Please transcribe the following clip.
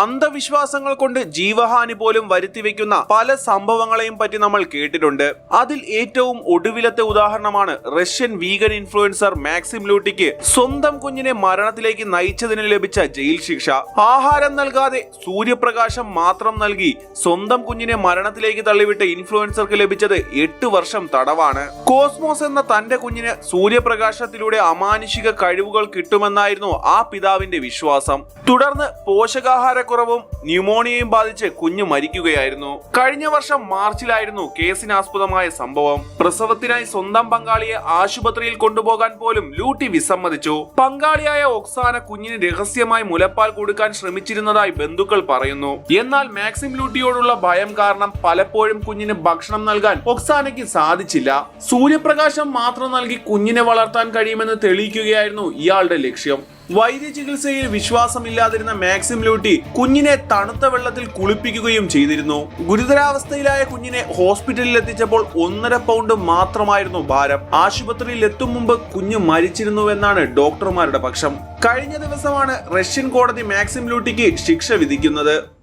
അന്ധവിശ്വാസങ്ങൾ കൊണ്ട് ജീവഹാനി പോലും വരുത്തിവെക്കുന്ന പല സംഭവങ്ങളെയും പറ്റി നമ്മൾ കേട്ടിട്ടുണ്ട്. അതിൽ ഏറ്റവും ഒടുവിലത്തെ ഉദാഹരണമാണ് റഷ്യൻ വീഗൻ ഇൻഫ്ലുവൻസർ മാക്സിം ലൂട്ടിക്ക് സ്വന്തം കുഞ്ഞിനെ മരണത്തിലേക്ക് നയിച്ചതിന് ലഭിച്ച ജയിൽ ശിക്ഷ. ആഹാരം നൽകാതെ സൂര്യപ്രകാശം മാത്രം നൽകി സ്വന്തം കുഞ്ഞിനെ മരണത്തിലേക്ക് തള്ളിവിട്ട ഇൻഫ്ലുവൻസർക്ക് ലഭിച്ചത് എട്ട് വർഷം തടവാണ്. കോസ്മോസ് എന്ന തന്റെ കുഞ്ഞിന് സൂര്യപ്രകാശത്തിലൂടെ അമാനുഷിക കഴിവുകൾ കിട്ടുമെന്നായിരുന്നു ആ പിതാവിന്റെ വിശ്വാസം. തുടർന്ന് പോഷകാഹാരക്കുറവും ന്യൂമോണിയയും ബാധിച്ച് കുഞ്ഞു മരിക്കുകയായിരുന്നു. കഴിഞ്ഞ വർഷം മാർച്ചിലായിരുന്നു കേസിനാസ്പദമായ സംഭവം. പ്രസവത്തിനായി സ്വന്തം പങ്കാളിയെ ആശുപത്രിയിൽ കൊണ്ടുപോകാൻ പോലും ലൂട്ടി വിസമ്മതിച്ചു. പങ്കാളിയായ ഒക്സാന കുഞ്ഞിന് രഹസ്യമായി മുലപ്പാൽ കൊടുക്കാൻ ശ്രമിച്ചിരുന്നതായി ബന്ധുക്കൾ പറയുന്നു. എന്നാൽ മാക്സിം ലൂട്ടിയോടുള്ള ഭയം കാരണം പലപ്പോഴും കുഞ്ഞിന് ഭക്ഷണം നൽകാൻ ഒക്സാനയ്ക്ക് സാധിച്ചില്ല. സൂര്യപ്രകാശം മാത്രം നൽകി കുഞ്ഞിനെ വളർത്താൻ കഴിയുമെന്ന് തെളിയിക്കുകയായിരുന്നു ഇയാളുടെ ലക്ഷ്യം. വൈദ്യ ചികിത്സയിൽ വിശ്വാസമില്ലാതിരുന്ന മാക്സിം ലൂട്ടി കുഞ്ഞിനെ തണുത്ത വെള്ളത്തിൽ കുളിപ്പിക്കുകയും ചെയ്തിരുന്നു. ഗുരുതരാവസ്ഥയിലായ കുഞ്ഞിനെ ഹോസ്പിറ്റലിൽ എത്തിച്ചപ്പോൾ ഒന്നര പൗണ്ട് മാത്രമായിരുന്നു ഭാരം. ആശുപത്രിയിൽ എത്തും മുമ്പ് കുഞ്ഞ് മരിച്ചിരുന്നുവെന്നാണ് ഡോക്ടർമാരുടെ പക്ഷം. കഴിഞ്ഞ ദിവസമാണ് റഷ്യൻ കോടതി മാക്സിം ലൂട്ടിക്ക് ശിക്ഷ വിധിക്കുന്നത്.